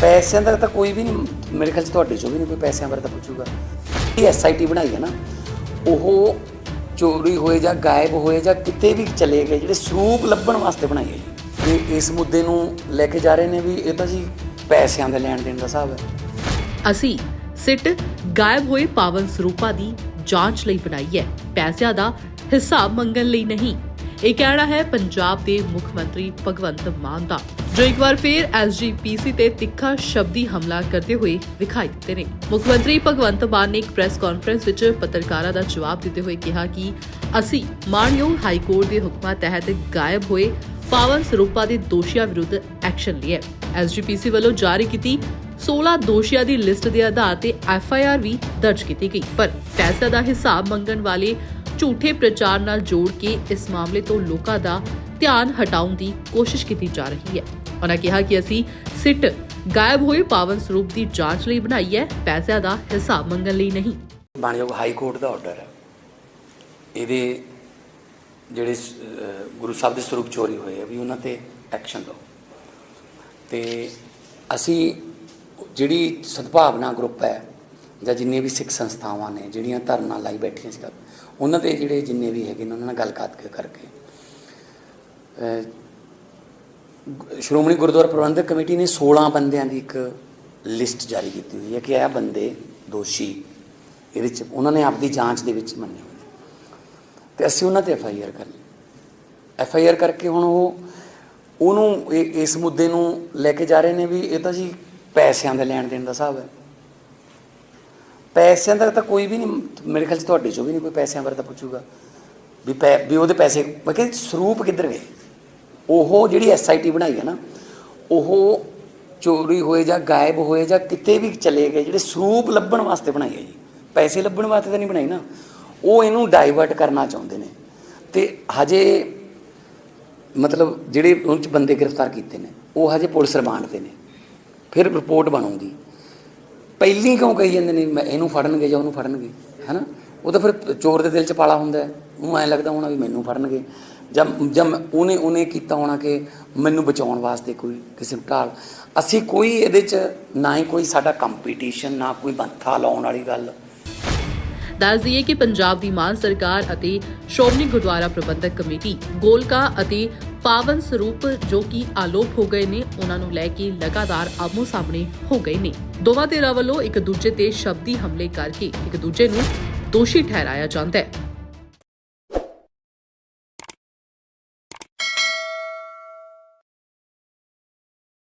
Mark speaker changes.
Speaker 1: ਪੈਸਿਆਂ ਦਾ ਤਾਂ ਕੋਈ ਵੀ ਨਹੀਂ ਮੇਰੇ ਖਿਆਲ 'ਚ ਤੁਹਾਡੇ ਚੋਂ ਵੀ ਨਹੀਂ ਕੋਈ ਪੈਸਿਆਂ ਬਾਰੇ ਤਾਂ ਪੁੱਛੂਗਾ। ਇਹ ਐਸਆਈਟੀ ਬਣਾਈ ਹੈ ਨਾ, ਉਹ ਚੋਰੀ ਹੋਏ ਜਾਂ ਗਾਇਬ ਹੋਏ ਜਾਂ ਕਿਤੇ ਵੀ ਚਲੇ ਗਏ, ਜਿਹੜੇ ਸਰੂਪ ਲੱਭਣ ਵਾਸਤੇ ਬਣਾਈ ਹੈ ਜੀ। ਤੇ ਇਸ ਮੁੱਦੇ ਨੂੰ ਲੈ ਕੇ ਜਾ ਰਹੇ ਨੇ ਵੀ ਇਹ ਤਾਂ ਜੀ ਪੈਸਿਆਂ ਦੇ ਲੈਣ ਦੇਣ ਦਾ ਹਿਸਾਬ ਹੈ।
Speaker 2: ਅਸੀਂ ਸਿੱਟ ਗਾਇਬ ਹੋਏ ਪਾਵਨ ਸਰੂਪਾਂ ਦੀ ਜਾਂਚ ਲਈ ਬਣਾਈ ਹੈ। ਪੈਸਿਆਂ ਦਾ ਹਿਸਾਬ ਮੰਗਣ ਲਈ ਨਹੀਂ। ਇਹ ਕਹਿਣਾ ਹੈ ਪੰਜਾਬ ਦੇ ਮੁੱਖ ਮੰਤਰੀ ਭਗਵੰਤ ਮਾਨ ਦਾ। ਜੋ ਇੱਕ ਵਾਰ ਫਿਰ ਐਸਜੀਪੀਸੀ ਤੇ ਤਿੱਖਾ ਸ਼ਬਦੀ ਹਮਲਾ ਕਰਦੇ ਹੋਏ ਵਿਖਾਈ ਦਿੱਤੇ ਨੇ। ਮੁੱਖ ਮੰਤਰੀ ਭਗਵੰਤ ਮਾਨ ਨੇ ਇੱਕ ਪ੍ਰੈਸ ਕਾਨਫਰੰਸ ਵਿੱਚ ਪੱਤਰਕਾਰਾਂ ਦਾ ਜਵਾਬ ਦਿੰਦੇ ਹੋਏ ਕਿਹਾ ਕਿ ਅਸੀਂ ਮਾਨਯੋਗ ਹਾਈ ਕੋਰਟ ਦੇ ਹੁਕਮਾਂ ਤਹਿਤ ਗਾਇਬ ਹੋਏ ਪਾਵਨ ਸਰੂਪਾ ਦੇ ਦੋਸ਼ੀਆਂ ਵਿਰੁੱਧ ਐਕਸ਼ਨ ਲਿਆ ਐਸਜੀਪੀਸੀ ਵੱਲੋਂ ਜਾਰੀ ਕੀਤੀ 16 ਦੋਸ਼ੀਆਂ ਦੀ ਲਿਸਟ ਦੇ ਆਧਾਰ ਤੇ ਐਫਆਈਆਰ ਵੀ ਦਰਜ ਕੀਤੀ ਗਈ। ਪਰ ਪੈਸੇ ਦਾ ਹਿਸਾਬ ਮੰਗਣ ਵਾਲੇ ਝੂਠੇ ਪ੍ਰਚਾਰ ਨਾਲ ਜੋੜ ਕੇ ਇਸ ਮਾਮਲੇ ਤੋਂ ਲੋਕਾਂ ਦਾ ਧਿਆਨ ਹਟਾਉਣ ਦੀ ਕੋਸ਼ਿਸ਼ ਕੀਤੀ ਜਾ ਰਹੀ ਹੈ। ਉਹਨਾਂ ਕਿਹਾ ਕਿ ਅਸੀਂ ਸਿੱਟ ਗਾਇਬ ਹੋਏ ਪਾਵਨ ਸਰੂਪ ਦੀ ਜਾਂਚ ਲਈ ਬਣਾਈ ਹੈ, ਪੈਸਿਆਂ ਦਾ ਹਿਸਾਬ ਮੰਗਣ ਲਈ ਨਹੀਂ।
Speaker 1: ਮਾਨਯੋਗ ਹਾਈ ਕੋਰਟ ਦਾ ਆਰਡਰ ਹੈ। ਇਹਦੇ ਜਿਹੜੇ ਗੁਰੂ ਸਾਹਿਬ ਦੇ ਸਰੂਪ ਚੋਰੀ ਹੋਏ ਆ, ਵੀ ਉਹਨਾਂ ਤੇ ਐਕਸ਼ਨ ਲਓ। ਤੇ ਅਸੀਂ ਜਿਹੜੀ ਸਦਭਾਵਨਾ ਗਰੁੱਪ ਹੈ, ਜਾਂ ਜਿੰਨੇ ਵੀ ਸਿੱਖ ਸੰਸਥਾਵਾਂ ਨੇ, ਜਿਹੜੀਆਂ ਧਰਨਾ ਲਾਈ ਬੈਠੀਆਂ ਸੀ ਉਹਨਾਂ ਦੇ ਜਿਹੜੇ ਜਿੰਨੇ ਵੀ ਹੈਗੇ ਨੇ ਉਹਨਾਂ ਨਾਲ ਗੱਲਬਾਤ ਕਰਕੇ ਸ਼੍ਰੋਮਣੀ ਗੁਰਦੁਆਰਾ ਪ੍ਰਬੰਧਕ ਕਮੇਟੀ ਨੇ 16 ਬੰਦਿਆਂ ਦੀ ਇੱਕ ਲਿਸਟ ਜਾਰੀ ਕੀਤੀ ਹੋਈ ਹੈ ਕਿ ਇਹ ਬੰਦੇ ਦੋਸ਼ੀ ਇਹਦੇ ਚ, ਉਹਨਾਂ ਨੇ ਆਪਦੀ ਜਾਂਚ ਦੇ ਵਿੱਚ ਮੰਨੇ ਹੋਏ ਨੇ। ਤੇ ਅਸੀਂ ਉਹਨਾਂ ਤੇ ਐਫ ਆਈ ਆਰ ਕਰ ਲਈ ਐਫ ਆਈ ਆਰ ਕਰਕੇ ਹੁਣ ਉਹ, ਉਹਨੂੰ ਇਹ- ਇਸ ਮੁੱਦੇ ਨੂੰ ਲੈ ਕੇ ਜਾ ਰਹੇ ਨੇ ਵੀ ਇਹ ਤਾਂ ਜੀ ਪੈਸਿਆਂ ਦੇ ਲੈਣ ਦੇਣ ਦਾ ਹਿਸਾਬ ਹੈ। ਪੈਸਿਆਂ ਦਾ ਤਾਂ ਕੋਈ ਵੀ ਨਹੀਂ, ਮੇਰੇ ਖਿਆਲ 'ਚ ਤੁਹਾਡੇ ਚੋਂ ਵੀ ਨਹੀਂ ਕੋਈ ਪੈਸਿਆਂ ਬਾਰੇ ਤਾਂ ਪੁੱਛੂਗਾ। ਵੀ ਪੈ, ਵੀ ਉਹਦੇ ਪੈਸੇ, ਮੈਂ ਕਿਹਾ ਸਰੂਪ ਕਿੱਧਰ ਗਏ? ਉਹ ਜਿਹੜੀ ਐਸਆਈਟੀ ਬਣਾਈ ਹੈ ਨਾ, ਉਹ ਚੋਰੀ ਹੋਏ ਜਾਂ ਗਾਇਬ ਹੋਏ ਜਾਂ ਕਿਤੇ ਵੀ ਚਲੇ ਗਏ, ਜਿਹੜੇ ਸਰੂਪ ਲੱਭਣ ਵਾਸਤੇ ਬਣਾਈ ਹੈ ਜੀ। ਪੈਸੇ ਲੱਭਣ ਵਾਸਤੇ ਤਾਂ ਨਹੀਂ ਬਣਾਈ ਨਾ। ਉਹ ਇਹਨੂੰ ਡਾਈਵਰਟ ਕਰਨਾ ਚਾਹੁੰਦੇ ਨੇ। ਤੇ ਹਜੇ ਮਤਲਬ ਜਿਹੜੇ ਉਹਨਾਂ ਚ ਬੰਦੇ ਗ੍ਰਿਫਤਾਰ ਕੀਤੇ ਨੇ, ਉਹ ਹਜੇ ਪੁਲਿਸ ਰਿਮਾਂਡ ਤੇ ਨੇ। ਫਿਰ ਰਿਪੋਰਟ ਬਣੂਗੀ। ਪਹਿਲੀ ਕਿਉਂ ਕਹੀ ਜਾਂਦੇ ਨੇ, ਮੈਂ ਇਹਨੂੰ ਫੜਨਗੇ ਜਾਂ ਉਹਨੂੰ ਫੜਨਗੇ, ਹੈਨਾ? ਉਹ ਤਾਂ ਫਿਰ ਚੋਰ ਦੇ ਦਿਲ 'ਚ ਪਾਲਾ ਹੁੰਦਾ ਹੈ। ਉਹਨੂੰ ਐਂ ਲੱਗਦਾ ਹੋਣਾ ਵੀ ਮੈਨੂੰ ਫੜਨਗੇ। ਜਾਂ ਜਾਂ ਉਹਨੇ ਉਹਨੇ ਕੀਤਾ ਹੋਣਾ ਕਿ ਮੈਨੂੰ ਬਚਾਉਣ ਵਾਸਤੇ ਕੋਈ ਕਿਸੇ ਢਾਲ। ਅਸੀਂ ਕੋਈ ਇਹਦੇ 'ਚ ਨਾ ਹੀ ਕੋਈ ਸਾਡਾ ਕੰਪੀਟੀਸ਼ਨ ਨਾ ਕੋਈ ਮੱਥਾ ਲਾਉਣ ਵਾਲੀ ਗੱਲ।
Speaker 2: ਦੱਸ ਦਈਏ ਕਿ ਪੰਜਾਬ ਦੀ ਮਾਨ ਸਰਕਾਰ ਅਤੇ ਸ਼੍ਰੋਮਣੀ ਗੁਰਦੁਆਰਾ ਪ੍ਰਬੰਧਕ ਕਮੇਟੀ, ਗੋਲਕਾ ਅਤੇ ਪਾਵਨ ਸਰੂਪ ਜੋ ਕਿ ਆਲੋਪ ਹੋ ਗਏ ਨੇ, ਉਹਨਾਂ ਨੂੰ ਲੈ ਕੇ ਲਗਾਤਾਰ ਆਮੋ ਸਾਹਮਣੇ ਹੋ ਗਏ ਨੇ। ਦੋਵਾਂ ਧਿਰਾਂ ਵੱਲੋਂ ਇੱਕ ਦੂਜੇ ਤੇ ਸ਼ਬਦੀ ਹਮਲੇ ਕਰਕੇ ਇੱਕ ਦੂਜੇ ਨੂੰ ਦੋਸ਼ੀ ਠਹਿਰਾਇਆ ਜਾਂਦਾ ਹੈ।